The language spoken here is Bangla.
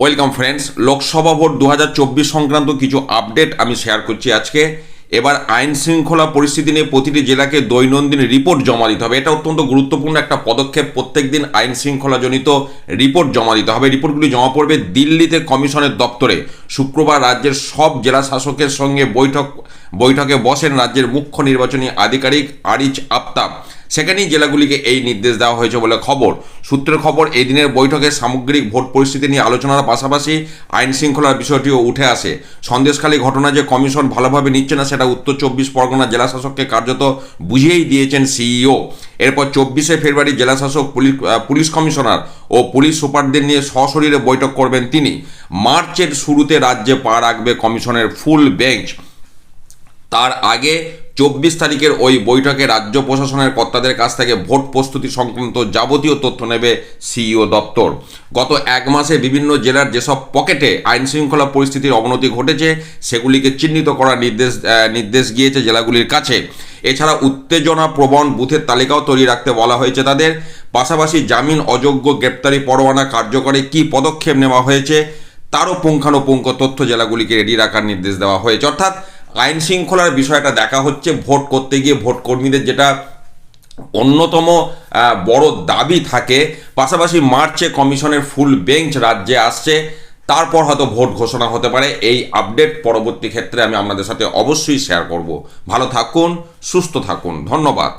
ওয়েলকাম ফ্রেন্ডস লোকসভা ভোট দু হাজার চব্বিশ সংক্রান্ত কিছু আপডেট আমি শেয়ার করছি আজকে। এবার আইন শৃঙ্খলা পরিস্থিতি নিয়ে প্রতিটি জেলাকে দৈনন্দিন রিপোর্ট জমা দিতে হবে। এটা অত্যন্ত গুরুত্বপূর্ণ একটা পদক্ষেপ। প্রত্যেক দিন আইন শৃঙ্খলাজনিত রিপোর্ট জমা দিতে হবে। রিপোর্টগুলি জমা পড়বে দিল্লিতে কমিশনের দপ্তরে। শুক্রবার রাজ্যের সব জেলা শাসকের সঙ্গে বৈঠক, বৈঠকে বসেন রাজ্যের মুখ্য নির্বাচনী আধিকারিক আরিচ আফতাব। সেখানেই জেলাগুলিকে এই নির্দেশ দেওয়া হয়েছে বলে খবর। সূত্রের খবর, এই দিনের বৈঠকে সামগ্রিক ভোট পরিস্থিতি নিয়ে আলোচনার পাশাপাশি আইন শৃঙ্খলার বিষয়টিও উঠে আসে। সন্দেশখালী ঘটনা যে কমিশন ভালোভাবে নিচ্ছে না, সেটা উত্তর চব্বিশ পরগনা জেলা শাসককে কার্যত বুঝিয়েই দিয়েছেন সিইও। এরপর চব্বিশে ফেব্রুয়ারি জেলা শাসক পুলিশ পুলিশ কমিশনার ও পুলিশ সুপারদের নিয়ে সশরীরে বৈঠক করবেন তিনি। মার্চের শুরুতে রাজ্যে পা রাখবে কমিশনের ফুল বেঞ্চ। তার আগে চব্বিশ তারিখের ওই বৈঠকে রাজ্য প্রশাসনের কর্তাদের কাছ থেকে ভোট প্রস্তুতি সংক্রান্ত যাবতীয় তথ্য নেবে সিইও দপ্তর। গত এক মাসে বিভিন্ন জেলার যেসব পকেটে আইন শৃঙ্খলা পরিস্থিতির অবনতি ঘটেছে, সেগুলিকে চিহ্নিত করার নির্দেশ নির্দেশ গিয়েছে জেলাগুলির কাছে। এছাড়া উত্তেজনা প্রবণ বুথের তালিকাও তৈরি রাখতে বলা হয়েছে তাদের। পাশাপাশি জামিন অযোগ্য গ্রেপ্তারি পরোয়ানা কার্যকরে কী পদক্ষেপ নেওয়া হয়েছে, তারও পুঙ্খানুপুঙ্খ তথ্য জেলাগুলিকে রেডি রাখার নির্দেশ দেওয়া হয়েছে। অর্থাৎ আইন শৃঙ্খলার বিষয়টা দেখা হচ্ছে। ভোট করতে গিয়ে ভোট কর্মীদের যেটা অন্যতম বড় দাবি থাকে, পাশাপাশি মার্চে কমিশনের ফুল বেঞ্চ রাজ্যে আসছে। তারপর হয়তো ভোট ঘোষণা হতে পারে। এই আপডেট পরবর্তী ক্ষেত্রে আমি আপনাদের সাথে অবশ্যই শেয়ার করব। ভালো থাকুন, সুস্থ থাকুন। ধন্যবাদ।